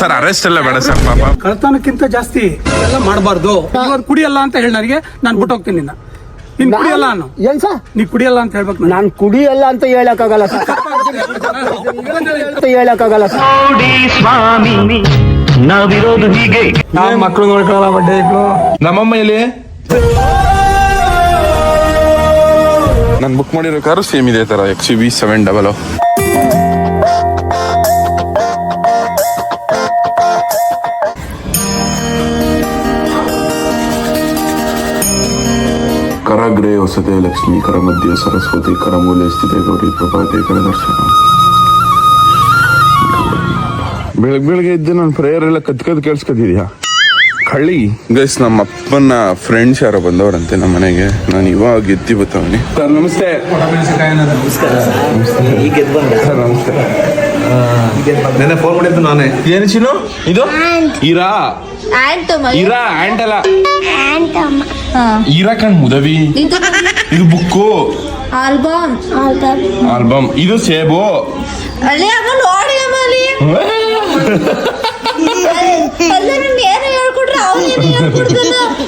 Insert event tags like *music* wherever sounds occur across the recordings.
Sir arrest ಎಲ್ಲ ಬೇಡ sir ಪಾಪ. ಕಳ್ತನಕ್ಕಿಂತ ಜಾಸ್ತಿ ಎಲ್ಲ ಮಾಡಬಾರ್ದು. ಇವಾಗ ಕುಡಿಯಲ್ಲ ಅಂತ ಹೇಳಿ ನನಗೆ ನಾನು ಬಿಟ್ಟು ಹೋಗ್ತೀನಿ ನಿನ್ನ. ನೀನ್ ಕುಡಿಯಲ್ಲ ಅನ್ನು ಏನ್ ಸರ್? ನೀ ಕುಡಿಯಲ್ಲ ಅಂತ ಹೇಳ್ಬೇಕು ನಾನು ನಾನ್ ಕುಡಿಯಲ್ಲ ಅಂತ ಹೇಳಕ್ಕಾಗಲ್ಲ ಸರ್. ಅಂತ ಹೇಳಕ್ಕಾಗಲ್ಲ ಸರ್. ನೋಡಿ ಸ್ವಾಮಿ ನಾವಿರೋದು ಹೀಗೆ. ಮಕ್ಕಳು ನೋಡ್ಕೊಳ್ಳಲ್ಲ ಬಡ್ಡೆಗಳು ನಮ್ಮಮ್ಮ ಇಲ್ಲಿ ನಾನು ಬುಕ್ ಮಾಡಿರೋ ಕಾರು ಸೇಮ್ ಇದೆ ತರ ಎಕ್ಸ್ ವಿ ಸೆವೆನ್ ಡಬಲ್ ಲಕ್ಷ್ಮೀಕರ ಲಕ್ಷ್ಮಿ ಕರ ಮಧ್ಯೆ ಸರಸ್ವತಿ ಕರ ಮೂಲೆ ಸ್ಥಿತಿ ಗೌರಿ ಪ್ರಭಾತೆ ಕರ ದರ್ಶನ. ಬೆಳಗ್ಗೆ ಬೆಳಗ್ಗೆ ಇದ್ದು ನಾನು ಪ್ರೇಯರ್ ಎಲ್ಲ ಕತ್ಕದ್ ಕೇಳಿಸ್ಕೊತಿದ್ಯಾ? ಕಳ್ಳಿ. ಗೈಸ್ ನಮ್ಮ ಅಪ್ಪನ ಫ್ರೆಂಡ್ಸ್ ಯಾರೋ ಬಂದವರಂತೆ ನಮ್ಮ ಮನೆಗೆ. ನಾನು ಇವಾಗ ಎತ್ತಿ ಬತ್ತವನಿ. ಸರ್ ನಮಸ್ತೆ. ಸರ್ ನಮಸ್ತೆ. ನೆನ್ನೆ ಫೋನ್ ಮಾಡಿದ್ದು ನಾನೇ. ಏನು ಚಿನ್ನು? ಇದು? ಇರಾ. ಇರಾ ಆಂಟ್ ಅಲ್ಲ. ಇರಾ ಕಣ್ ಮುದವಿ. ಇದು? ಇದು ಬುಕ್ಕು. ಆಲ್ಬಮ್. ಆಲ್ಬಮ್. ಇದು ಸೇಬು. ಅಲ್ಲಿ ಅಮ್ಮ ನೋಡಿ ಅಮ್ಮ ಅಲ್ಲಿ.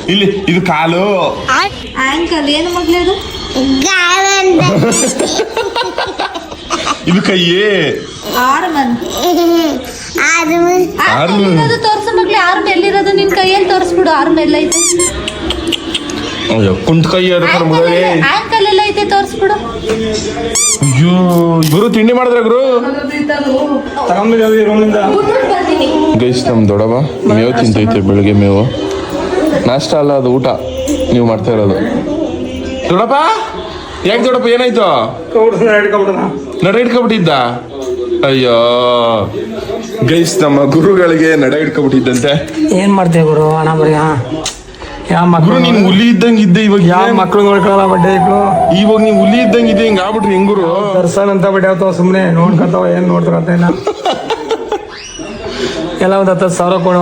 ಇಲ್ಲಿ ಇದು ಕಾಲು. ಆಂಕಲ್ ಏನು ಮಗ್ಲೇ ಅದು ಇದು ಕೈಯೇ. ಆರ್ಮನ್ ಆರ್ಮ್. ತೋರ್ಸ ಮಗ್ಲೇ ಆರ್ಮ್ ಎಲ್ಲಿರೋದು ನಿನ್ ಕೈಯಲ್ಲಿ ತೋರಿಸ್ಬಿಡು ಆರ್ಮ್ ಎಲ್ಲ ಐತೆ ಅಯ್ಯೋ ಕುಂತ ಕೈ ಅದಕ್ಕೆ ಮುದವಿ ಆಂಕಲ್ ಎಲ್ಲ ಐತೆ ತೋರಿಸ್ಬಿಡು. ಅಯ್ಯೋ ಗುರು ತಿಂಡಿ ಮಾಡಿದ್ರೆ ಗುರು? ಗೈಸ್ ನಮ್ ದೊಡವ ಮೇವು ತಿಂತೈತೆ ಬೆಳಿಗ್ಗೆ ಮೇವು. ನಾಷ್ಟ ಅಲ್ಲ ಅದು ಊಟ. ನೀವು ಮಾಡ್ತಾ ಇರೋದು. ದೊಡಪ್ಪ ಯಾಕೆ ದೊಡಪ್ಪ ಏನಾಯ್ತು? ನಡ ಇಟ್ಕೊಬಿಟ್ಟಿದ್ದ ಅಯ್ಯೋ. ಗೈಸ್ ನಮ್ಮ ಗುರುಗಳಿಗೆ ನಡೆ ಇಟ್ಕೊಬಿಟ್ಟಿದ್ದಂತೆ ಏನ್ ಮಾಡ್ತೇವೆ ಗುರು ಹಣ ಗುರು ನೀನ್ ಹುಲಿ ಇದ್ದಂಗೆ ಇದ್ದೆ ಇವಾಗ ಯಾವ ಇವಾಗ ಹುಲಿ ಇದ್ದಂಗೆ ಇದೆ ಹಿಂಗ ಆಗ್ಬಿಟ್ರಿ ಹೆಂಗ್ ಗುರು? ದರ್ಶನ್ ಅಂತ ಆಗ್ತಾವ ಸುಮ್ಮನೆ ನೋಡ್ಕೊತಾವ ಏನ್ ನೋಡ್ತಾರಂತ ಇಲ್ಲ *laughs* ಎಲ್ಲ ಒಂದ್ ಹತ್ತು ಸಾವಿರ ಕೊಡೋ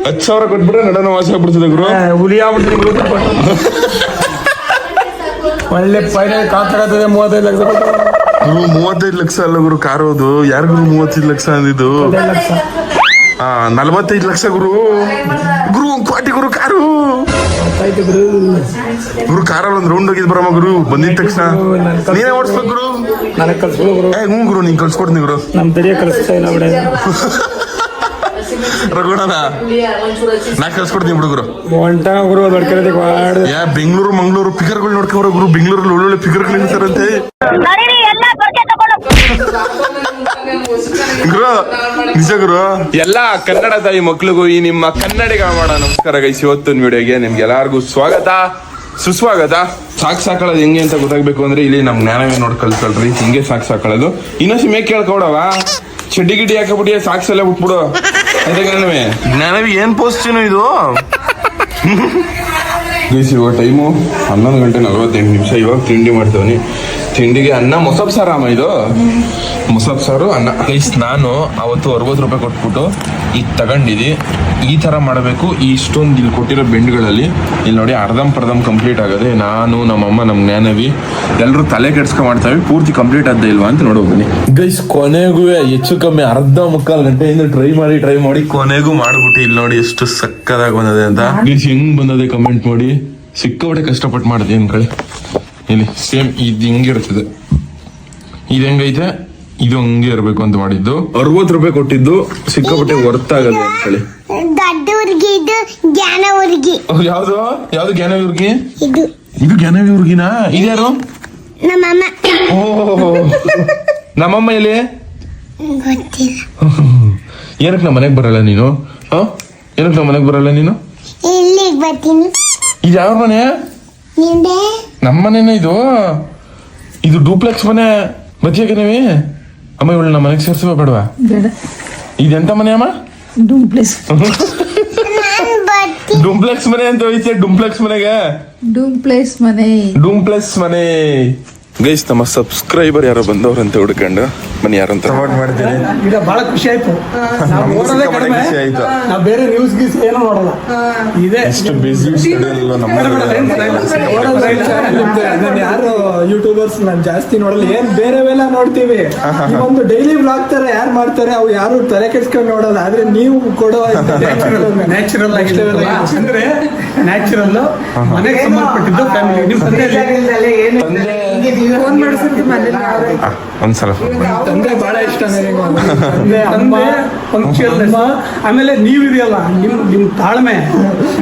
ಹತ್ತು ಸಾವಿರ ಕೊಟ್ಬಿಟ್ರೆ ನಡನ ವಾಸಿ ಆಗ್ಬಿಡ್ತದೆ ಗುರು. ಹುಲಿ ಆಗ್ಬಿಡ್ತೀನಿ ಗುರು ಒಳ್ಳೆ ಫೈನಲ್ ಕಾತಾಗತ್ತದೆ ಮೂವತ್ತೈದು ಲಕ್ಷ ಕೊಟ್ಟು ಗುರು ಮೂವತ್ತೈದು ಲಕ್ಷ ಅಲ್ಲ ಗುರು ಕಾರೋದು ಹೋದು ಯಾರು ಗುರು ಮೂವತ್ತೈದು ಲಕ್ಷ ಅಂದಿದ್ದು? ಲಕ್ಷ. ನಲವತ್ತೈದು ಲಕ್ಷ ಗುರು. ಗುರು ಕ್ವಾಟಿ ಕೋಟಿ ಗುರು ಕಾರು. ಆಯ್ತು ಗುರು ಗುರು ಕಾರಲ್ಲಿ ಒಂದ್ ರೌಂಡ್ ಹೋಗಿದ್ ಬರಮ್ಮ ಗುರು. ಬಂದಿದ ತಕ್ಷಣ. ನೀನೇ ಓಡಿಸ್ಬೇಕು ಗುರು. ನನಗೆ ಕಲ್ಸ್ಬಿಡು ಗುರು. ಏ ಹ್ಞೂ ಗುರು ನೀನ್ ಕಳ್ಸ್ಕೊಡ್ತೀನಿ ಗುರು. ನಮ್ಮ ತಡಿಯ ಕಳಿಸ್ತಾ ಇಲ್ಲ ಬಿಡ. *laughs* ರಘುಣನ ನಾ ಕಳ್ಸ್ಕೊಡ್ತೀನಿ ಬಿಡು ಗುರು. ಹೊಂಟ ಗುರು ದೊಡ್ಕಿರೋದಕ್ಕೆ ಮಾಡಿ ಯಾ ಬೆಂಗಳೂರು ಮಂಗಳೂರು ಪಿಕರ್ಗಳು ನೋಡ್ಕೊಂಡ್ರು ಗುರು. ಬೆಂಗಳೂರಲ್ಲಿ ಒಳ್ಳೊಳ್ಳೆ ಪಿಗರ್ಗಳು ಇರ್ತಾರಂತೆ. ಗುರು ನಿಜ ಗುರು. ಎಲ್ಲ ಕನ್ನಡ ತಾಯಿ ಮಕ್ಳಿಗೂ ಈ ನಿಮ್ಮ ಕನ್ನಡಿಗ ಮಾಡ ನಮಸ್ಕಾರ ಗೈಸ್ ಇವತ್ತಿನ ವಿಡಿಯೋಗೆ ನಿಮ್ಗೆ ಎಲ್ಲಾರ್ಗೂ ಸ್ವಾಗತ. ಸುಸ್ವಾಗತ. ಸಾಕ್ ಸಾಕೊಳ್ಳೋದು ಹೆಂಗೆ ಅಂತ ಗೊತ್ತಾಗ್ಬೇಕು ಅಂದ್ರೆ ಇಲ್ಲಿ ನಮ್ ಜ್ಞಾನವೇ ನೋಡಿ ಕಲ್ತ್ಕೊಳ್ರಿ. ಹಿಂಗೆ ಸಾಕ್ ಸಾಕೊಳ್ಳೋದು ಇನ್ನೊಂದು ಮೇಕ್ ಕೇಳ್ಕೊಡವ ಚಡ್ಡಿ ಗಿಡ್ಡಿ ಹಾಕಬಿಡಿ ಸಾಕ್ಸ್ ಎಲ್ಲ ಬಿಟ್ಬಿಡು. ಅದೇ ಜ್ಞಾನವೇ ಜ್ಞಾನವಿ ಏನ್ ಪೋಸ್ಟಿನ ಇದು? ಗೈಸ್ ಇವಾಗ ಟೈಮು ಹನ್ನೊಂದು ಗಂಟೆ ನಲ್ವತ್ತೆಂಟು ನಿಮಿಷ. ಇವಾಗ ತಿಂಡಿ ಮಾಡ್ತೇವನಿ ತಿಂಡಿಗೆ ಅನ್ನ ಮೊಸಬ್ ಸಾರು ಸಾರಮ್ಮ ಇದು? ಮೊಸಬ್ ಸಾರು ಅನ್ನ. ಗೈಸ್ ನಾನು ಅವತ್ತು ಅರವತ್ತು ರೂಪಾಯಿ ಕೊಟ್ಬಿಟ್ಟು ಈಗ ತಗೊಂಡಿದ್ದಿ. ಈ ತರ ಮಾಡಬೇಕು ಈ ಇಷ್ಟೊಂದು ಇಲ್ಲಿ ಕೊಟ್ಟಿರೋ ಬೆಂಡ್ಗಳಲ್ಲಿ. ಇಲ್ಲಿ ನೋಡಿ ಅರ್ಧಂ ಪರ್ಧಂ ಕಂಪ್ಲೀಟ್ ಆಗದೆ. ನಾನು ನಮ್ಮಮ್ಮ ನಮ್ಮ ಜ್ಞಾನವಿ ಎಲ್ಲರೂ ತಲೆ ಕೆಡ್ಸ್ಕೊ ಮಾಡ್ತಾವೆ. ಪೂರ್ತಿ ಕಂಪ್ಲೀಟ್ ಆದ್ದೇ ಇಲ್ವಾ ಅಂತ ನೋಡೋಗ್ತೀನಿ ಗೈಸ್ ಕೊನೆಗೂ ಹೆಚ್ಚು ಕಮ್ಮಿ ಅರ್ಧ ಮುಕ್ಕಾಲು ಗಂಟೆಯಿಂದ ಟ್ರೈ ಮಾಡಿ ಟ್ರೈ ಮಾಡಿ. ಕೊನೆಗೂ ಮಾಡ್ಬಿಟ್ಟು ಇಲ್ಲಿ ನೋಡಿ ಎಷ್ಟು ಸಕ್ಕದಾಗಿ ಬಂದದೆ ಅಂತ. ಗೈಸ್ ಹೆಂಗ್ ಬಂದದೆ ಕಮೆಂಟ್ ಮಾಡಿ? ಸಿಕ್ಕಾಪಟ್ಟೆ ಕಷ್ಟಪಟ್ಟು ಮಾಡಿದೆ ಅನ್ಕೊಳ್ಳಿ ಇಲ್ಲಿ ಸೇಮ್ ಇದು ಹಿಂಗಿರ್ತದೆ ಇದು ಹೆಂಗೈತೆ ಇದು ಹಂಗೆ ಇರ್ಬೇಕು ಅಂತ ಮಾಡಿದ್ದು. ಅರವತ್ತು ರೂಪಾಯಿ ಕೊಟ್ಟಿದ್ದು ಸಿಕ್ಕಾಪಟ್ಟೆ ವರ್ತ್ ಆಗದೆ ಹೇಳಿ ದೊಡ್ಡವ್ರಿಗೆ ಇದು ಜ್ಞಾನವ್ರಿಗೆ ಅವ್ರು ಯಾವ್ದು? ಯಾವ್ದು ಜ್ಞಾನವಿವ್ರಿಗೆ ಇದು. ಇದು ಜ್ಞಾನವಿವ್ರಿಗಿನಾ ಇದ್ಯಾರು ನಮ್ಮಮ್ಮ. ಓ ನಮ್ಮಮ್ಮ ಎಲ್ಲಿ? ಗೊತ್ತಿಲ್ಲ. ಏನಕ್ಕೆ ನಮ್ಮ ಮನೆಗೆ ಬರಲ್ಲ ನೀನು? ಹಾ? ಏನಕ್ಕೆ ನಮ್ಮ ಮನೆಗೆ ಬರಲ್ಲ ನೀನು? ಇಲ್ಲಿಗೆ ಬರ್ತೀನಿ. ಇದು ಯಾವ ಮನೆ? ನಿಂದೆ? ನಮ್ಮ ಮನೆನೇ ಇದು? ಇದು ಡೂಪ್ಲೆಕ್ಸ್ ಮನೆ ಮಧ್ಯಕ್ಕೆ ನೀವೇ? ಅಮ್ಮ ಇವಳು ನಮ್ಮ ಮನೆಗೆ ಸೇರಿಸುವ ಬೇಡವಾ ಇದೆಂತ ಮನೆ ಅಮ್ಮ? ಡೂಪ್ಲೆಕ್ಸ್ ಡೂಪ್ಲೆಕ್ಸ್ ಮನೆ ಅಂತ ಹೋಯ್ತೆ ಡೂಪ್ಲೆಕ್ಸ್ ಮನೆಗೆ? ಡೂಪ್ಲೆಕ್ಸ್ ಮನೆ. ಡೂಪ್ಲೆಕ್ಸ್ ಮನೆ. ಗೈಸ್ ನಮ್ಮ ಸಬ್ಸ್ಕ್ರೈಬರ್ ಯಾರೋ ಬಂದವ್ರಂತ ಹುಡ್ಕೊಂಡು. ಬನ್ನಿ ಯಾರಂತ. ಇದು ಬಹಳ ಖುಷಿ ಆಯ್ತು. ನಾವು ನೋಡೋದೇ ಕಡಿಮೆ ಖುಷಿ ಆಯ್ತು. ನಾವು ಬೇರೆ ನ್ಯೂಸ್ ಗೀಸ್ ಏನು ನೋಡಲ್ಲ. ಇದೆ. ಎಷ್ಟು ಬಿಸಿ ನಮ್ಮ ನಾನು ಯಾರು ಯೂಟ್ಯೂಬರ್ಸ್ ನಾನು ಜಾಸ್ತಿ ನೋಡಲ್ಲ. ಏನ್ ಬೇರೆವೆಲ್ಲ ನೋಡ್ತೀವಿ? ಒಂದು ಡೈಲಿ ಬ್ಲಾಗ್ ತರ ಯಾರು ಮಾಡ್ತಾರೆ? ಅವು ಯಾರು ತಲೆ ಕೆಡ್ಸ್ಕೊಂಡು ನೋಡಲ್ಲ. ಆದ್ರೆ ನೀವು ಕೊಡೋ ನ್ಯಾಚುರಲ್ *laughs* ಆಗಿ ಅಂದ್ರೆ ನ್ಯಾಚುರಲ್ ಮನೆಗೆ ಸಂಬಂಧಪಟ್ಟಿದ್ದು ಫ್ಯಾಮಿಲಿ ನಿಮ್ಮ ತಂದೆ ಒಂದ್ಸಲ. ತಂದೆ ಬಹಳ ಇಷ್ಟ ನನಗೆ. ತಂದೆ ಅಮ್ಮ ಪಂಕ್ಚುಯಲ್ ಆಮೇಲೆ ನೀವಿದೆಯಲ್ಲ ನಿಮ್ ನಿಮ್ ತಾಳ್ಮೆ.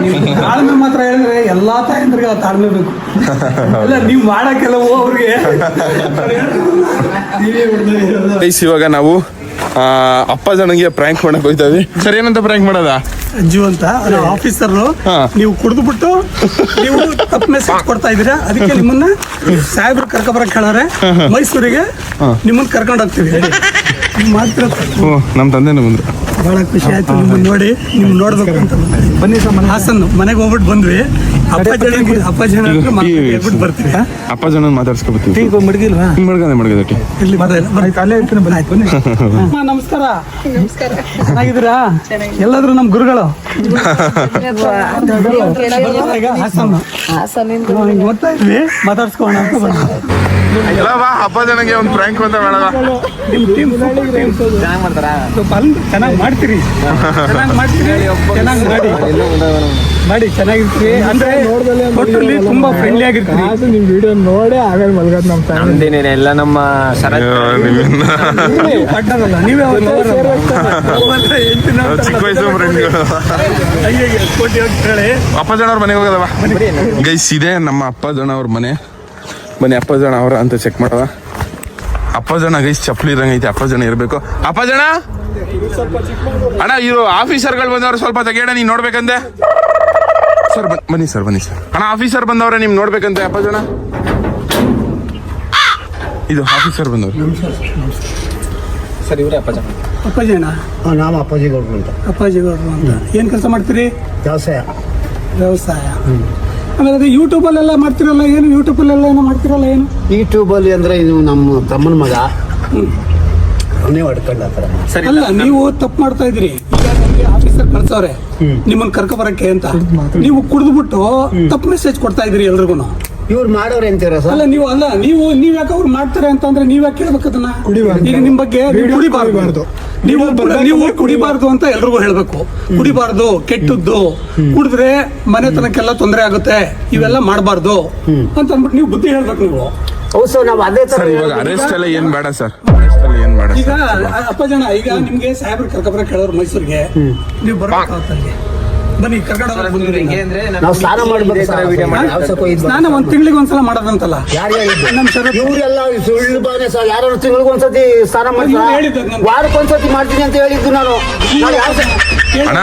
ನಿಮ್ *laughs* ತಾಳ್ಮೆ ಮಾತ್ರ ಹೇಳಿದ್ರೆ ಎಲ್ಲಾ ತಾಯಂದ್ರಿಗೆ ಆ ತಾಳ್ಮೆ ಬೇಕು. ಅಲ್ಲ ನೀವು ಮಾಡಕ್ಕೆಲ್ಲ ಅವ್ರಿಗೆ. *laughs* ಇವಾಗ ನಾವು ಆ, ಅಪ್ಪ ಜನಗೆ ಪ್ರ್ಯಾಂಕ್ ಮಾಡಕ್ ಹೋಯ್ತಾವಿ ಸರಿ ಏನಂತ ಪ್ರ್ಯಾಂಕ್ ಮಾಡದ? ಅಜ್ಜು ಅಂತ. ಆಫೀಸರ್ ನೀವು ಕುಡಿದು ಬಿಟ್ಟು ನೀವು ತಪ್ಪು ಮೆಸೇಜ್ ಕೊಡ್ತಾ ಇದೀರಾ ಅದಕ್ಕೆ ನಿಮ್ಮನ್ನ ಸಾಹೇಬ್ರು ಕರ್ಕೊಬರಕ್ ಹೇಳಾರೆ. ಮೈಸೂರಿಗೆ ನಿಮ್ಮನ್ನ ಕರ್ಕೊಂಡು ಹೋಗ್ತೀವಿ. ತಪ್ಪು. ಓ ನಮ್ಮ ತಂದೆನೂ ಬಂದ್ರು. ಬಹಳ ಖುಷಿ ಆಯ್ತು ನಿಮ್ಮನ್ನು ನೋಡಿ ನೀವು ನೋಡ್ಬೇಕು ಅಂತ ಬನ್ನಿ ಸರ್ ಹಾಸನ್ ಮನೆಗೆ ಹೋಗ್ಬಿಟ್ಟು ಬಂದ್ವಿ. ಅಪ್ಪ ಜನ ಅಪ್ಪ ಜನ ಹತ್ರ ಮಾತಾಡಿ ಹೇಳ್ಬಿಟ್ಟು ಬರ್ತೀವಿ. ಹಾ? ಅಪ್ಪ ಜನ ಮಾತಾಡ್ಸ್ಕೊಬತ್ತೀವಿ. ಈಗ ಮಡಗಿಲ್ವಾ? ಮಡ್ಗದೆ ಮಡ್ಗದಕ್ಕೆ ಇಲ್ಲಿ ಅಲ್ಲೇ ಇರ್ತೀನಿ ಬನ್ನಿ. ಆಯ್ತು ಬನ್ನಿ. ಅಮ್ಮ, ನಮಸ್ಕಾರ. ಚೆನ್ನಾಗಿದ್ದೀರಾ? ಎಲ್ಲಾದ್ರೂ ನಮ್ಮ ಗುರುಗಳು? ಹಾಸನ್. ಓದ್ತಾ ಇದ್ವಿ. ಮಾತಾಡ್ಸ್ಕೋಣ ಅಂತ ಬಂದ್ವಿ. ಅಪ್ಪ ಜನಗೆ ಒಂದು ಪ್ರ್ಯಾಂಕ್ ಅಂತ ಮಾಡೋದ ನಿಮ್ ಟೀಮ್ ಸ್ವಲ್ಪ ಅಲ್ಲಿ ಚೆನ್ನಾಗಿ ಮಾಡ್ತೀರಿ? ಚೆನ್ನಾಗಿ ಮಾಡ್ತೀರಿ. ಚೆನ್ನಾಗಿ ಮಾಡಿ. ಮಾಡಿ. ಚೆನ್ನಾಗಿರ್ತೀರಿ. ಅಂದ್ರೆ ಒಟ್ಟಲ್ಲಿ ತುಂಬಾ ಫ್ರೆಂಡ್ಲಿ ಆಗಿರ್ತೀರಿ. ನಿಮ್ ವಿಡಿಯೋ ನೋಡಿ ಆಮೇಲೆ ಮಲ್ಗದ್ ನಮ್ಮ ಫ್ಯಾಮಿಲಿ ಎಲ್ಲ ನಮ್ಮ ನೀವು ಪಟ್ಟದಲ್ಲ ನೀವೇ ಚಿಕ್ಕ ವಯಸ್ಸು ಫ್ರೆಂಡ್ಗಳು ಅಯ್ಯಯ್ಯ, ಕೋಟಿ ಹೋಗ್ತಾಳೆ. ಅಪ್ಪ ಜನ ಅವ್ರ ಮನೆಗೆ ಹೋಗೋದವ? ಗೈಸ್ ಇದೆ ನಮ್ಮ ಅಪ್ಪ ಜನ ಅವ್ರ ಮನೆ. ಬನ್ನಿ ಅಪ್ಪ ಜನ ಅವರ ಅಂತ ಚೆಕ್ ಮಾಡೋದ ಅಪ್ಪ ಜನ ಗೈಸ್ ಚಪ್ಪಲಿ ಇರಂಗೈತೆ ಅಪ್ಪ ಜನ ಇರಬೇಕು. ಅಪ್ಪ ಜನ ಅಣ್ಣ ಇವರು ಆಫೀಸರ್ಗಳು ಬಂದವ್ರು ಸ್ವಲ್ಪ ತೆಗೆಯಣ ನೀನು ನೋಡ್ಬೇಕಂತೆ. ಸರ್ ಬನ್ನಿ ಸರ್ ಬನ್ನಿ ಸರ್ ಅಣ್ಣ ಆಫೀಸರ್ ಬಂದವ್ರೆ ನಿಮ್ ನೋಡ್ಬೇಕಂತೆ ಅಪ್ಪ ಜನ ಇದು ಆಫೀಸರ್ ಬಂದವ್ರು. ಅಪ್ಪಾಜಿನ ನಾವು ಅಪ್ಪಾಜಿ ಗೌಡ್ರು ಅಂತ. ಅಪ್ಪಾಜಿ ಗೌಡ್ರು ಅಂತ. ಏನ್ ಕೆಲಸ ಮಾಡ್ತೀರಿ? ವ್ಯವಸಾಯ. ವ್ಯವಸಾಯ. ಆಮೇಲೆ ಅದು ಯೂಟ್ಯೂಬಲ್ಲೆಲ್ಲ ಮಾಡ್ತಿರಲ್ಲ ಏನು? ಯೂಟ್ಯೂಬಲ್ಲೆಲ್ಲ ಏನು ಮಾಡ್ತಿರಲ್ಲ ಏನು? ಯೂಟ್ಯೂಬಲ್ಲಿ ಅಂದ್ರೆ ಇದು ನಮ್ಮ ತಮ್ಮನ ಮಗ. ಅವನೇ ಹೊಡ್ಕೊಂಡ ಆ ಥರ ಅಲ್ಲ ನೀವು ತಪ್ಪು ಮಾಡ್ತಾ ಇದ್ರಿ ಈಗ ನಿಮ್ಗೆ ಆಫೀಸರ್ ಕಳ್ಸವ್ರೆ. ನಿಮ್ಮನ್ನ ಕರ್ಕೊ ಬರಕ್ಕೆ ಅಂತ ನೀವು ಕುಡಿದ್ಬಿಟ್ಟು ತಪ್ಪು ಮೆಸೇಜ್ ಕೊಡ್ತಾ ಇದ್ರಿ ಎಲ್ರಿಗೂ ಇವ್ರು ಮಾಡೋರು ಅಂತೀರ ಸರ್? ಅಲ್ಲ ನೀವು ಅಲ್ಲ ನೀವು ನೀವ್ ಯಾಕೆ ಅವ್ರು ಮಾಡ್ತಾರೆ ಅಂತಂದ್ರೆ ನೀವ್ ಯಾಕೆ ಕೇಳ್ಬೇಕು ಅದನ್ನ? ಈಗ ನಿಮ್ ಬಗ್ಗೆ ನೀವು ಕುಡಿಬಾರ್ದು. ನೀವು ನೀವು ಕುಡಿಬಾರ್ದು. ಅಂತ ಎಲ್ರಿಗೂ ಹೇಳ್ಬೇಕು. ಕುಡಿಬಾರ್ದು ಕೆಟ್ಟದ್ದು. ಕುಡಿದ್ರೆ ಮನೆತನಕ್ಕೆಲ್ಲ ತೊಂದರೆ ಆಗುತ್ತೆ. ಇವೆಲ್ಲ ಮಾಡಬಾರ್ದು. ಅಂತ ಅಂದ್ಬಿಟ್ಟು ನೀವು ಬುದ್ಧಿ ಹೇಳ್ಬೇಕು ನೀವು. ಹೌದು ಸರ್ ನಾವು ಅದೇ ತರ ಸರ್ ಇವಾಗ ಅರೆಸ್ಟ್ ಎಲ್ಲ ಏನ್ ಬೇಡ ಸರ್? ಅರೆಸ್ಟ್ ಎಲ್ಲ ಏನ್ ಬೇಡ ಈಗ ಅಪ್ಪ ಜನ ಈಗ ನಿಮ್ಗೆ ಸಾಹೇಬ್ರ ಕರ್ಕೊಬರ ಕೇಳೋರು ಮೈಸೂರಿಗೆ. ನೀವು ಬರ್ಬೇಕಾಗತ್ತೆ. ಬನ್ನಿ ನಾವು ಸ್ನಾನ ಮಾಡ್ಬೇಕು ಸರ್ ಸ್ನಾನ ಒಂದ್ ತಿಂಗಳಿಗೆ ಒಂದ್ಸಲ ಮಾಡೋದಂತಲ್ಲ. ಯಾರು ಹೇಳಿದ್ದು? ನಮ್ ಶರತ್ ಇವರೆಲ್ಲ ಸುಳ್ಳು ಬಾನೆ ಸರ್. ಯಾರು ತಿಂಗಳಿಗೆ ಒಂದ್ಸತಿ ಸ್ನಾನ ಮಾಡಿ ಹೇಳಿದ್ದು ಮಾಡ್ತಾರೆ ನನ್ಗೆ. ವಾರಕ್ಕೆ ಒಂದ್ಸತಿ ಮಾಡ್ತೀನಿ ಅಂತ ಹೇಳಿದ್ದು ನಾನು. ಯಾವ ಅಣ್ಣ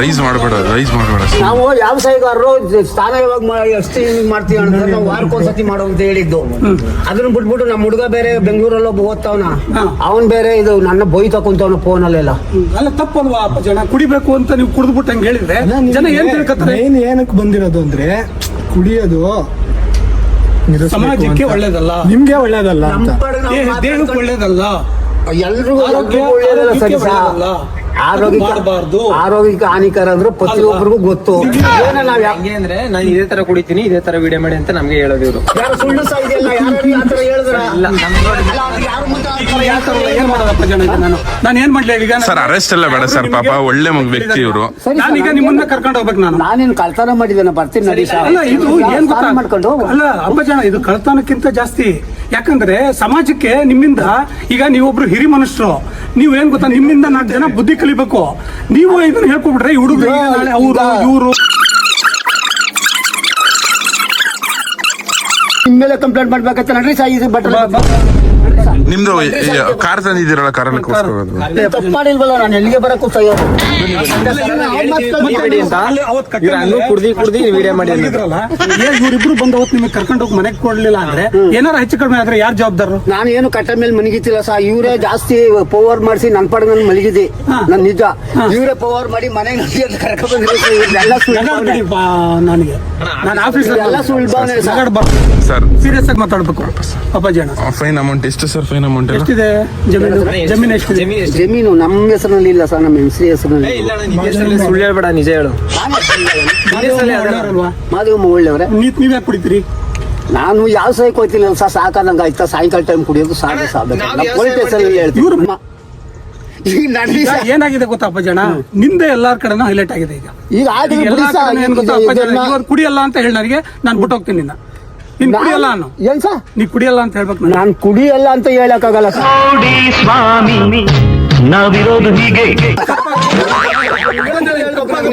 ರೈಸ್ ಮಾಡಬೇಡ ರೈಸ್ ಮಾಡಬೇಡ ನಾವು ವ್ಯವಸಾಯಗಾರರು ಸ್ಥಾನ ಯಾವಾಗ ಎಷ್ಟು ಹಿಂಗ್ ಮಾಡ್ತೀವಿ ಅಂತ ನಾವು ವಾರಕ್ಕೆ ಸತಿ ಮಾಡೋ ಅಂತ ಹೇಳಿದ್ದು. ಅದನ್ನ ಬಿಟ್ಬಿಟ್ಟು ನಮ್ಮ ಹುಡುಗ ಬೇರೆ ಬೆಂಗಳೂರಲ್ಲಿ ಒಬ್ಬ ಓದ್ತಾವನ. ಅವನ್ ಬೇರೆ ಇದು ನನ್ನ ಬೊಯ್ತಾ ಕುಂತವನ ಫೋನಲ್ಲೆಲ್ಲ ಅಲ್ಲೆಲ್ಲ. ಅಲ್ಲ ತಪ್ಪಲ್ವಾ ಅಪ್ಪ ಜನ? ಕುಡಿಬೇಕು ಅಂತ ನೀವು ಕುಡಿದ್ಬಿಟ್ಟು ಹಂಗೆ ಹೇಳಿದ್ರೆ ಜನ ಏನ್ ತಿಳ್ಕೊತಾರೆ? ಏನ್ ಏನಕ್ಕೆ ಬಂದಿರೋದು ಅಂದ್ರೆ ಕುಡಿಯೋದು ಸಮಾಜಕ್ಕೆ. ಒಳ್ಳೇದಲ್ಲ. ನಿಮ್ಗೆ ಒಳ್ಳೇದಲ್ಲ ಅಂತ. ದೇಹಕ್ಕೆ ಒಳ್ಳೇದಲ್ಲ. ಎಲ್ರಿಗೂ ಎಲ್ರಿಗೂ ಒಳ್ಳೇದಲ್ಲ ಸರಿ ಆರೋಗ್ಯಕ್ಕೆ ಸಾ ಒಳ್ಳೇದಲ್ಲ. ಆರೋಗ್ಯ ಮಾಡಬಾರ್ದು. ಆರೋಗ್ಯಕ್ಕೆ ಹಾನಿಕರ ಅಂದ್ರೆ ಪ್ರತಿಯೊಬ್ಬರಿಗೂ ಗೊತ್ತು. ಏನೋ ನಾವ್ ನಾನು ಇದೇ ತರ ಕುಡಿತೀನಿ ಇದೇ ತರ ವಿಡಿಯೋ ಮಾಡಿ ಅಂತ ನಮ್ಗೆ ಹೇಳೋದು ಇವರು. ಯಾರು ಸುಳ್ಳು ಸಹ ಇದೆಯಲ್ಲ ಯಾರು ಆ ಥರ ಹೇಳಿದ್ರ? ಇಲ್ಲ ನಮ್ ನೋಡಿ. ಅಲ್ಲ, ಅವ್ರು ಯಾರು ಮುಂದೆ ಆ ಥರ ಯಾವ ಥರ ಏನ್ ಮಾಡೋದಪ್ಪ ಜನ ಈಗ ನಾನು? ನಾನು ಏನ್ ಮಾಡ್ಲಿ ಈಗ? ನಾನು- ಸರ್ ಅರೆಸ್ಟ್ ಎಲ್ಲ ಬೇಡ ಸರ್ ಪಾಪ ಒಳ್ಳೆ ಮಗ ವ್ಯಕ್ತಿ ಇವರು. ನಾನೀಗ ನಿಮ್ಮನ್ನ ಕರ್ಕೊಂಡು ಹೋಗ್ಬೇಕು ನಾನು. ನಾನೇನ್ ಕಳ್ತನ ಮಾಡಿದ್ದೇನೆ ಬರ್ತೀನಿ ನಡಿ ಸರ್ ಅಲ್ಲ ಇದು ಏನ್ ಗೊತ್ತಾ? ಮಾಡ್ಕೊಂಡು ಅಲ್ಲ ಅಪ್ಪ ಜನ ಇದು ಕಳ್ತನಕ್ಕಿಂತ ಜಾಸ್ತಿ. ಯಾಕಂದ್ರೆ ಸಮಾಜಕ್ಕೆ ನಿಮ್ಮಿಂದ ಈಗ ನೀವೊಬ್ರು ಹಿರಿ ಮನುಷ್ಯರು ನೀವು ಏನ್ ಗೊತ್ತಾ? ನಿಮ್ಮಿಂದ ನಾಲ್ಕು ಜನ ಬುದ್ಧಿ ಕಲಿಬೇಕು. ನೀವು ಇದನ್ನ ಹೇಳ್ಕೊಬಿಟ್ರೆ ಹುಡುಗರು ನಾಳೆ ಅವರು ಇವರು. ನಿಮ್ ಮೇಲೆ ಕಂಪ್ಲೇಂಟ್ ಮಾಡ್ಬೇಕಂತ ನಡ್ರಿ ಸಾಯಿ ಬಟ್ಟೆ ಬಟ್ ನಿಮ್ದು ಕಾರ್ ತಂದಿದ್ದೀರಲ್ಲ ಕಾರಲ್ಲಿ ಕೂರ್ಸ್ಕೊಳ್ಳೋದು ತಪ್ಪು ಮಾಡಿಲ್ವಲ್ಲ ನಾನು ಎಲ್ಲಿಗೆ ಬರಕ್ಕೂ ಅಂತ ಕುಡ್ದಿ ಕುಡ್ದಿ ವಿಡಿಯೋ ಮಾಡಿ ಇವ್ರಿಬ್ರು ಬಂದು ಅವತ್ತು ನಿಮಗೆ ಕರ್ಕೊಂಡು ಹೋಗಿ ಮನೆಗೆ ಕೊಡ್ಲಿಲ್ಲ ಅಂದ್ರೆ ಏನಾರ ಹೆಚ್ಚು ಕಡಿಮೆ ಆದ್ರೆ ಯಾರು ಜವಾಬ್ದಾರರು? ನಾನು ಏನು ಕಟ್ಟ ಮೇಲೆ ಮಲಗಿತಿಲ್ಲ ಸಾ ಇವರೇ ಜಾಸ್ತಿ ಪವರ್ ಮಾಡಿಸಿ ನನ್ನ ಪಾಡಿಗೆ ನಾನು ಮಲಗಿದ್ದೆ ನನ್ ನಿಜ. ಇವರೇ ಪವರ್ ಮಾಡಿ ಮನೆಗೆ ಕರ್ಕೊಂಡ್ ಬಂದಿರೋ ಕರ್ಕೊಂಡು. ಬಾ ನನಗೆ ನಾನು ಆಫೀಸ್ ಎಲ್ಲ ಸುಳ್ಳು ಭಾವನೆ ಸರ್. ಸರ್ ಸೀರಿಯಸ್ ಆಗಿ ಮಾತಾಡ್ಬೇಕು. ಅಪ್ಪಾಜಿ ಅಣ್ಣ. ಫೈನ್ ಅಮೌಂಟ್ ಎಷ್ಟು ಸರ್ ಫೈನ್ ಅಮೌಂಟ್ ಎಷ್ಟಿದೆ? ಜಮೀನು ಜಮೀನು ಎಷ್ಟು? ಜಮೀನು ನಮ್ಮ ಹೆಸರಿನಲ್ಲಿ ಇಲ್ಲ ಸರ್ ನಮ್ಮ ಹೆಸರಿ ಹೆಸರಿನಲ್ಲಿ ಇಲ್ಲ ಅಣ್ಣ, ನಿಜ ಸುಳ್ಳು ಹೇಳ್ಬೇಡ ನಿಜ ಹೇಳು. ಹೆಸ್ರಲ್ಲಿ ಮಾದೇವಮ್ಮ ಒಳ್ಳೆಯವರೇ? ನೀವ್ ನೀವ್ ಯಾಕೆ ಕುಡಿತೀರಿ? ನಾನು ಯಾವ ಸಹ ಕೊಯ್ತೀನಿ ಸರ್ ಸಾಕಾದಂಗೆ ಆಯ್ತಾ? ಸಾಯಂಕಾಲ ಟೈಮ್ ಕುಡಿಯೋದು ಸಾಕು ಸಾಧ್ಯ ಮ- ಈಗ ನಡ್ರಿ ಏನಾಗಿದೆ ಗೊತ್ತಾ ಅಪ್ಪಾಜಿ ಅಣ್ಣ? ನಿಂದೆ ಎಲ್ಲಾರ ಕಡೆನೂ ಹೈಲೈಟ್ ಆಗಿದೆ ಈಗ. ಈಗ ಕುಡಿಯಲ್ಲ ಅಂತ ಹೇಳಿ ನನಗೆ ನಾನು ಬಿಟ್ಟು ಹೋಗ್ತೀನಿ ನಿನ್ನ. ನೀನ್ ನಾನು- ಕುಡಿಯಲ್ಲ ಅನ್ನು ಏನ್ ಸರ್? ನೀ ಕುಡಿಯಲ್ಲ ಅಂತ ಹೇಳ್ಬೇಕು ನಾನು ನಾನು ಕುಡಿಯಲ್ಲ ಅಂತ ಹೇಳಕ್ಕಾಗಲ್ಲ ಸರ್. ಸ್ವಾಮಿ ನಾವಿರೋದು ಹೀಗೆ.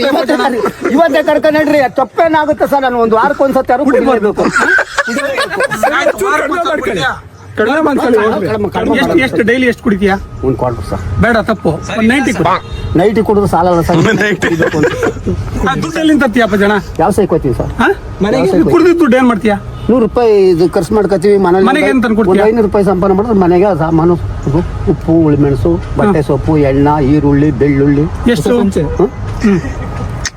ಇವತ್ತೇ- ಇವತ್ತೇ ಕರ್ಕೊಂಡು ನಡ್ರಿ ತಪ್ಪೇನಾಗುತ್ತೆ ಸರ್? ನಾನು ಒಂದು ವಾರಕ್ಕೆ ಒಂದ್ಸತಿ ಯಾರು ಕಡಿಮೆ ಮಾಡ್ಕೊಳ್ಳಿ. ಹೋಗ್ಲಿ. ಕಡಿಮೆ- ಕಡಿಮೆ ಎಷ್ಟು. ಎಷ್ಟು ಡೈಲಿ ಎಷ್ಟು ಕುಡಿತೀಯಾ? ಒಂದು ಕ್ವಾರ್ಟರ್ ಸರ್. ಬೇಡ ತಪ್ಪು. ಒಂದ್ ನೈಂಟಿ ನೈಟಿ ಕುಡಿದ್ರೆ ಸಾಲಲ್ಲ ಸರ್. ದುಡ್ಡಲ್ಲಿ ಜನ? ಯಾವ ಸೈಕೋತೀವಿ ಸರ್? ಹಾ? ಮನೆಗೆ ಕುಡಿದಿದ್ದು ದುಡ್ಡು ಏನ್ ಮಾಡ್ತೀಯಾ? ನೂರು ರೂಪಾಯಿ ಇದು ಖರ್ಚು ಮಾಡ್ಕೋತೀವಿ ಮನೆಗೆ ಏನ್ ಒಂದು ಐನೂರು ರೂಪಾಯಿ ಸಂಪಾದನೆ ಮಾಡಿದ್ರೆ ಮನೆಗೆ ಸಾಮಾನು ಉಪ್ಪು- ಉಪ್ಪು ಮೆಣಸು ಬಟ್ಟೆ ಸೊಪ್ಪು ಎಣ್ಣ ಈರುಳ್ಳಿ ಬೆಳ್ಳುಳ್ಳಿ. ಎಷ್ಟು? ಹ್ಮ್?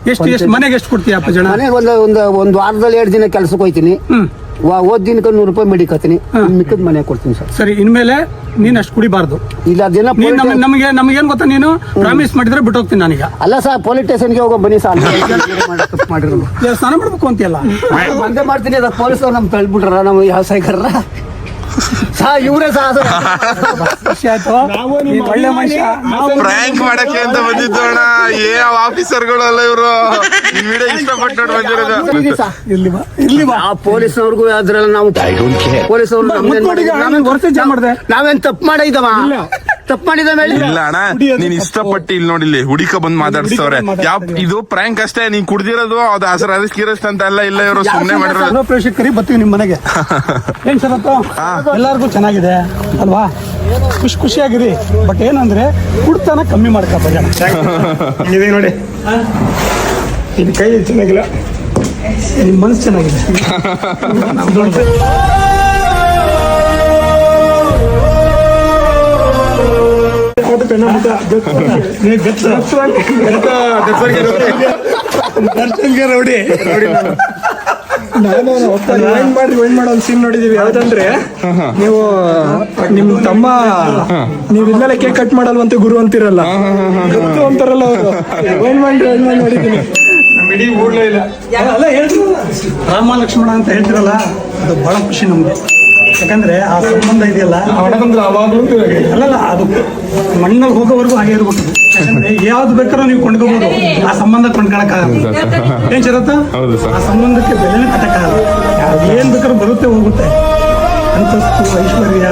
ಎಷ್ಟು ಎಷ್ಟು? ಮನೆಗೆ ಎಷ್ಟು ಕೊಡ್ತೀಯ ಅಪ್ಪ ಮನೆಗೆ ಒಂದು ಒಂದು ಒಂದು ವಾರದಲ್ಲಿ ಎರಡು ದಿನ ಕೆಲ್ಸಕ್ಕೆ ಹೋಯ್ತೀನಿ. ಹ್ಮ್. ವಾ- ಹೋದ್ ದಿನಕ್ಕೆ ನೂರು ರೂಪಾಯಿ ಮೆಡಿಕತ್ತೀನಿ ಮಿಕ್ಕದ ಮನೆಗೆ ಕೊಡ್ತೀನಿ ಸರ್. ಸರಿ ಇನ್ಮೇಲೆ ನೀನ್ ಅಷ್ಟು ಕುಡಿಬಾರ್ದು. ಇಲ್ಲ ಅದೇನ ನೀನ್ ನಮ್- ನಮಗೆ ನಮಗೇನ್ ಗೊತ್ತಾ ನೀನು? ಪ್ರಾಮಿಸ್ ಮಾಡಿದ್ರೆ ಬಿಟ್ಟು ಹೋಗ್ತೀನಿ ನಾನೀಗ. ಅಲ್ಲ ಸರ್ ಪೊಲೀಸ್ ಸ್ಟೇಷನ್ಗೆ ಹೋಗೋ ಬನ್ನಿ ಸರ್. ಮಾಡಿರೋದು. ಈಗ ಸ್ನಾನ ಮಾಡ್ಬೇಕು ಅಂತೀಯಲ್ಲ? ಒಂದೇ ಮಾಡ್ತೀನಿ ಅದ ಪೊಲೀಸ್ ಅವ್ರು ನಮ್ ತಳ್ಬಿಟ್ರ ನಮ್ಮ ಯಾವ ಸೈಕರ್ರ ಸಾ ಇವರೇ ಸಹ ಖುಷಿ ಆಯ್ತು ಒಳ್ಳೆ ಮನುಷ್ಯ? ನಾವು ಪ್ರ್ಯಾಂಕ್ ಮಾಡಕ್ಕೆ ಅಂತ ಬಂದಿದ್ದು ಅಣ್ಣ ಏ ಆಫೀಸರ್ಗಳಲ್ಲ ಇವರು. ಈ ವಿಡಿಯೋ ಇಷ್ಟಪಟ್ಟು ನೋಡಿ ಬಂದಿರೋದು ಇರ್ಲಿ ಬಾ ಇರ್ಲಿ ಬಾ. ಆ ಪೊಲೀಸ್ನವ್ರಿಗೂ ಅದ್ರಲ್ಲಿ ನಾವು ಪೊಲೀಸ್ ಅವ್ರು ನಮ್ದೇನ್ ಮುತ್ಕೊಡಿಗೆ ಮಾಡಿದ್ರು? ನಾವೇನ್ ವರ್ಷ ಜಾ ಮಾಡ್ದೆ? ನಾವೇನ್ ತಪ್ಪು ಮಾಡಿದವ ತಪ್ಪು ಮಾಡಿದ ಮೇಲೆ ಇಲ್ಲ ಅಣ್ಣ ನೀನ್ ಇಷ್ಟಪಟ್ಟು ಇಲ್ಲಿ ನೋಡಿಲ್ಲಿ ಹುಡುಕ ಬಂದ್ ಮಾತಾಡ್ಸ್ತವ್ರೆ ಯಾವ ಇದು ಪ್ರ್ಯಾಂಕ್ ಅಷ್ಟೇ ನೀನ್ ಕುಡ್ದಿರೋದು ಅದು ಹಸರ ಗಿರಸ್ಟ್ ಅಂತ ಎಲ್ಲ ಇಲ್ಲ ಇವರು ಸುಮ್ನೆ ಮಾಡಿರೋ ಪ್ರೇಕ್ಷಕರಿ ಪ್ರೇಕ್ಷಕರಿಗೆ ಬರ್ತೀವಿ ನಿಮ್ಮ ಮನೆಗೆ. *laughs* ಏನ್ ಸರ್ ಎಲ್ಲಾರ್ಗು ಚೆನ್ನಾಗಿದೆ ಅಲ್ವಾ? ಖುಷಿ ಖುಷಿಯಾಗಿರಿ. ಬಟ್ ಏನಂದ್ರೆ ಕುಡ್ತಾನ ಕಮ್ಮಿ ಮಾಡ್ಕಪ್ಪ ಜನ ಇದೆ ನೋಡಿ. ಇದು ಕೈ ಚೆನ್ನಾಗಿಲ್ಲ. ನಿಮ್ ಮನಸ್ಸು ಚೆನ್ನಾಗಿದೆ. *laughs* ದರ್ಶನ್ಗೆ ರೌಡಿ. ನಾನು. ವೈನ್ ಮಾಡಿ ವೈನ್ ಮಾಡೋ ಸೀನ್ ನೋಡಿದೀವಿ. ಯಾವ್ದಂದ್ರೆ ನೀವು ನಿಮ್ ತಮ್ಮ ನೀವ್ ಇಲ್ಲೆಲ್ಲ ಕೇಕ್ ಕಟ್ ಮಾಡಲ್ವಂತ ಗುರು ಅಂತಿರಲ್ಲ? ಗೊತ್ತು ಅಂತಾರಲ್ಲ ಅವರು. ವೈನ್ ಮಾಡಿ ವೈನ್ ಮಾಡಿ ನೋಡಿದೀನಿ ಇಡೀ ಊರ್ಲೇ ಇಲ್ಲ. ಅಲ್ಲ ಹೇಳ್ತಿರಲ್ಲ? ರಾಮ ಲಕ್ಷ್ಮಣ ಅಂತ ಹೇಳ್ತಿರಲ್ಲ? ಅದು ಬಹಳ ಖುಷಿ ನಮ್ಗೆ ಯಾಕಂದ್ರೆ ಆ ಸಂಬಂಧ ಇದೆಯಲ್ಲ? ಅವಾಗ್ಲೂ ಅಲ್ಲಲ್ಲ ಅದು ಮಣ್ಣಲ್ಲಿ ಹೋಗೋವರೆಗೂ ಹಾಗೆ ಇರ್ಬೇಕು. ಯಾಕಂದ್ರೆ ಯಾವ್ದು ಬೇಕಾದ್ರೂ ನೀವು ಕೊಂಡ್ಕೋಬಹುದು ಆ ಸಂಬಂಧ ಕೊಂಡ್ಕೊಳಕ್ಕಾಗಲ್ಲ. ಏನ್ ಶರತ್ತ ಸರ್. ಆ ಸಂಬಂಧಕ್ಕೆ ಬೆಲೆನೇ ಕಟ್ಟಕ್ಕಾಗಲ್ಲ. ಏನ್ ಬೇಕಾದ್ರೂ ಬರುತ್ತೆ ಹೋಗುತ್ತೆ. ಅಂತಸ್ತು ಐಶ್ವರ್ಯ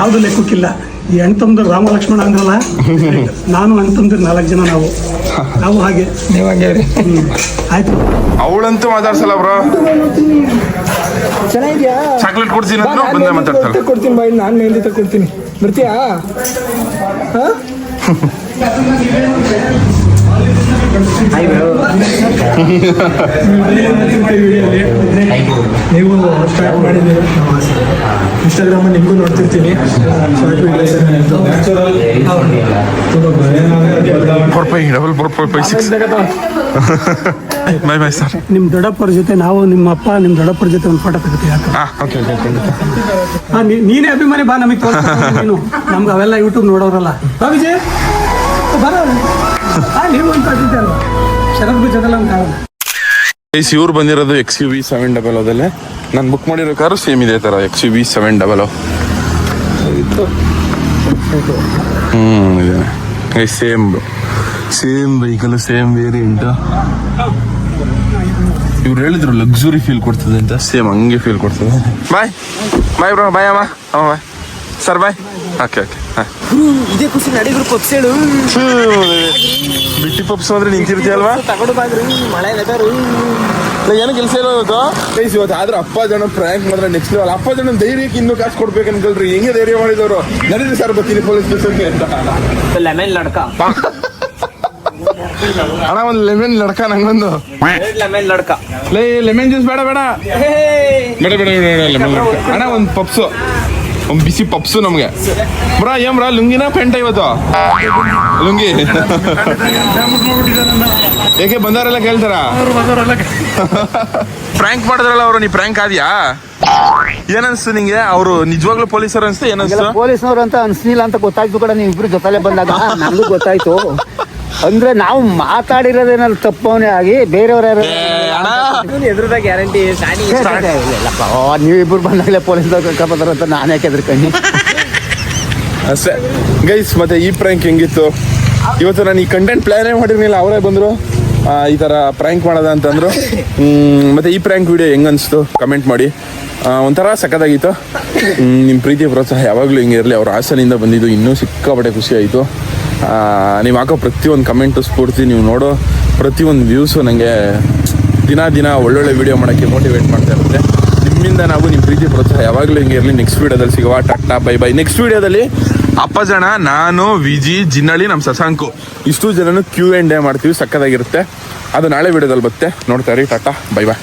ಯಾವ್ದು ಲೆಕ್ಕಕ್ಕಿಲ್ಲ. ಈ ಅಣ್ತಂದ್ರೆ ರಾಮ ಲಕ್ಷ್ಮಣ ಅಂದ್ರಲ್ಲ ನಾನು ಅಣ್ತಂದ್ರೆ ನಾಲ್ಕು ಜನ ನಾವು. ನಾವು ಹಾಗೆ. ನೀವು ಹಾಗೆ ಆಯ್ತು. ಅವಳಂತೂ ಮಾತಾಡ್ಸಲ್ಲ ಬ್ರೋ. ಚೆನ್ನಾಗಿದ್ಯಾ? ಚಾಕ್ಲೇಟ್ ಕೊಡ್ತೀನಿ ಬಂದೆ ತಕ್ಕೊಡ್ತೀನಿ ಬಾಯ್ ನಾನು ಮೆಹಂದಿ ಕೊಡ್ತೀನಿ. ಬರ್ತೀಯಾ? ಹಾ? ನೀವು ಸ್ಟಾರ್ಟ್ ಮಾಡಿದ್ದೀರಿ ಇನ್ಸ್ಟಾಗ್ರಾಮ್ ನಿಮಗೂ ನೋಡ್ತಿರ್ತೀನಿ. Four five double four four five six bye bye sir ನಿಮ್ ದೊಡ್ಡಪ್ಪರ ಜೊತೆ ನಾವು ನಿಮ್ಮ ಅಪ್ಪ ನಿಮ್ ದೊಡ್ಡಪ್ಪರ ಜೊತೆ ಒಂದು ಫೋಟೋ ತೆಗಿತೀವಿ ನೀನೇ ಅಭಿಮಾನಿ ಬಾ ನಮಗೆ ನೀನು. ನಮ್ಗೆ ಅವೆಲ್ಲ ಯೂಟ್ಯೂಬ್ ನೋಡೋರಲ್ಲ. ಬಾ ವಿಜಯ್. ಬರ ನೀವು ಅಂತ ಅದಿದ್ದೆ ಅಲ್ವಾ? ಶರತ್ ಬಿ ಜೊತೆಲ್ಲ ಅಂತ ಆಗಲ್ಲ. ಗೈಸ್ ಇವ್ರು ಬಂದಿರೋದು X U V seven double ಅದಲ್ಲೇ ನಾನು ಬುಕ್ ಮಾಡಿರೋ ಕಾರು ಸೇಮ್ ಇದೆ ಥರ X U V seven double ಹ್ಞೂ ಇದೆ. Same same vehicle same variant ಇವ್ರು ಹೇಳಿದ್ರು ಲಕ್ಸುರಿ ಫೀಲ್ ಕೊಡ್ತದೆ ಅಂತ. ಸೇಮ್ ಹಂಗೆ ಫೀಲ್ ಕೊಡ್ತದೆ. ಬಾಯ್ ಬಾಯ್ ಬ್ರೋ ಬಾಯ್ ಅಮ್ಮ. ಅಮ್ಮ bye sir bye okay okay. ಹಾಂ. ಇದೇ ಖುಷಿ ನಡಿದ್ರು ಪಪ್ಸೇಳು ಬಿಟ್ಟಿ ಪಪ್ಸ್ ಅಂದ್ರೆ ನಿಂತಿರ್ತೀಯಲ್ವಾ ತಗೊಂಡು ಬಾಗ್ರಿ ಮಳೆ ವೆದರು ಏನು ಕೆಲಸ ಇರೋದು ಇವತ್ತು? ಗೈಸ್ ಇವತ್ತು ಆದ್ರೆ ಅಪ್ಪ ಜನ ಪ್ರಯಾಣ ಮಾಡಿದ್ರೆ ನೆಕ್ಸ್ಟ್ ಲೆವೆಲ್ ಅಪ್ಪ ಜನ ಧೈರ್ಯಕ್ಕೆ ಇನ್ನೂ ಕಾಸು ಕೊಡ್ಬೇಕು ಅನ್ಕೊಳ್ರಿ ಹೆಂಗೆ ಧೈರ್ಯ ಮಾಡಿದವರು? ನಡೀರಿ ಸರ್ ಬರ್ತೀನಿ ಪೊಲೀಸ್ ಸ್ಟೇಷನ್ಗೆ ಅಂತ. ಲೆಮನ್ ಲಡ್ಕ ಅಣ್ಣ ಒಂದು ಲೆಮನ್ ಲಡ್ಕ ನಂಗೊಂದು. ಲೆಮೆನ್ ಲಡ್ಕ ಲೇ ಲೆಮನ್ ಜ್ಯೂಸ್ ಬೇಡ ಬೇಡ. ಬೇಡ ಬೇಡ ಬೇಡ ಲೆಮೆನ್ ಲೆಮನ್ ಲಡ್ಕ ಅಣ್ಣ ಒಂದು ಪಪ್ಸು. ಒಂದು ಬಿಸಿ ಪಪ್ಸು ನಮಗೆ. ಬ್ರಾ ಏನ್ ಬ್ರಾ ಲುಂಗಿನ ಪೆಂಟ ಇವತ್ತು? ಲುಂಗಿ. ಏಕೆ ಬಂದವರೆಲ್ಲ ಕೇಳ್ತಾರ? ಪ್ರ್ಯಾಂಕ್ ಮಾಡಿದ್ರಲ್ಲ ಅವರು ನೀ ಪ್ರ್ಯಾಂಕ್ ಆದ್ಯಾ? ಏನನ್ಸ್ತು ನಿಂಗೆ? ಅವರು ನಿಜವಾಗ್ಲೂ ಪೊಲೀಸರು ಅನ್ಸ್ತು ಏನನ್ಸ್ತು? ಪೊಲೀಸ್ನವ್ರು ಅಂತ ಅನ್ಸ್ನಿಲ್ಲ ಅಂತ ಗೊತ್ತಾಯ್ತು ಕೂಡ ನೀವು ಇಬ್ರು ಜೊತೆಲೆ ಬಂದಾಗ. ನಮ್ಗೂ ಗೊತ್ತಾಯ್ತು. ಅಂದ್ರೆ ನಾವು ಮಾತಾಡಿರೋದೇನಾದ್ರು ತಪ್ಪವನೇ ಆಗಿ ಬೇರೆಯವ್ರ ಯಾರು ಎದುರದ ಗ್ಯಾರಂಟಿ ಸ್ಟಾರ್ಟಿಂಗ್ ಇಲ್ಲಪ್ಪ. ನೀವಿಬ್ರು ಬಂದಾಗಲೇ ಪೊಲೀಸ್ ಕರ್ಕೊಬರ್ತಾರೆ ಅಂತ ನಾನು ಯಾಕೆ ಅಷ್ಟೇ. ಗೈಸ್ ಮತ್ತೆ ಈ ಪ್ರ್ಯಾಂಕ್ ಹೆಂಗಿತ್ತು? ಇವತ್ತು ನಾನು ಈ ಕಂಟೆಂಟ್ ಪ್ಲಾನೇ ಮಾಡಿರ್ಲಿಲ್ಲ ಅವರೇ ಬಂದರು. ಈ ಥರ ಪ್ರ್ಯಾಂಕ್ ಮಾಡೋದ ಅಂತಂದ್ರು. ಹ್ಮ್, ಮತ್ತೆ ಈ ಪ್ರ್ಯಾಂಕ್ ವಿಡಿಯೋ ಹೆಂಗ್ ಅನ್ಸ್ತು? ಕಮೆಂಟ್ ಮಾಡಿ. ಆ, ಒಂಥರ ಸಖತ್ತಾಗಿತ್ತು. ನಿಮ್ಮ ಪ್ರೀತಿ ಪ್ರೋತ್ಸಾಹ ಯಾವಾಗಲೂ ಹಿಂಗೆ ಇರಲಿ. ಅವ್ರ ಹಾಸನಿಂದ ಬಂದಿದ್ದು ಇನ್ನೂ ಸಿಕ್ಕಾಪಟ್ಟೆ ಖುಷಿ ಆಯಿತು. ನೀವು ಹಾಕೋ ಪ್ರತಿಯೊಂದು ಕಮೆಂಟು ಸ್ಫೂರ್ತಿ ನೀವು ನೋಡೋ ಪ್ರತಿಯೊಂದು ವ್ಯೂಸು ನನಗೆ ದಿನ ದಿನ ಒಳ್ಳೊಳ್ಳೆ ವೀಡಿಯೋ ಮಾಡೋಕ್ಕೆ ಮೋಟಿವೇಟ್ ಮಾಡ್ತಾ ಇರುತ್ತೆ. ನಿಮ್ಮಿಂದ ನಾವು ನಿಮ್ಮ ಪ್ರೀತಿ ಪ್ರೋತ್ಸಾಹ ಯಾವಾಗಲೂ ಹಿಂಗೆ ಇರಲಿ. ನೆಕ್ಸ್ಟ್ ವೀಡಿಯೋದಲ್ಲಿ ಸಿಗುವ ಟಾಟಾ ಬೈ ಬೈ ನೆಕ್ಸ್ಟ್ ವೀಡಿಯೋದಲ್ಲಿ ಅಪ್ಪ ಜನ, ನಾನು, ವಿಜಿ, ಜಿನ್ನಳಿ ನಮ್ಮ ಸಸಾಂಕು. ಇಷ್ಟು ಜನನು ಕ್ಯೂ ಆ್ಯಂಡ್ ಡೇ ಮಾಡ್ತೀವಿ. ಸಕ್ಕದಾಗಿರುತ್ತೆ ಅದು ನಾಳೆ ವಿಡಿಯೋದಲ್ಲಿ ಬರುತ್ತೆ. ನೋಡ್ತಾ ಇರಿ. Tata bye bye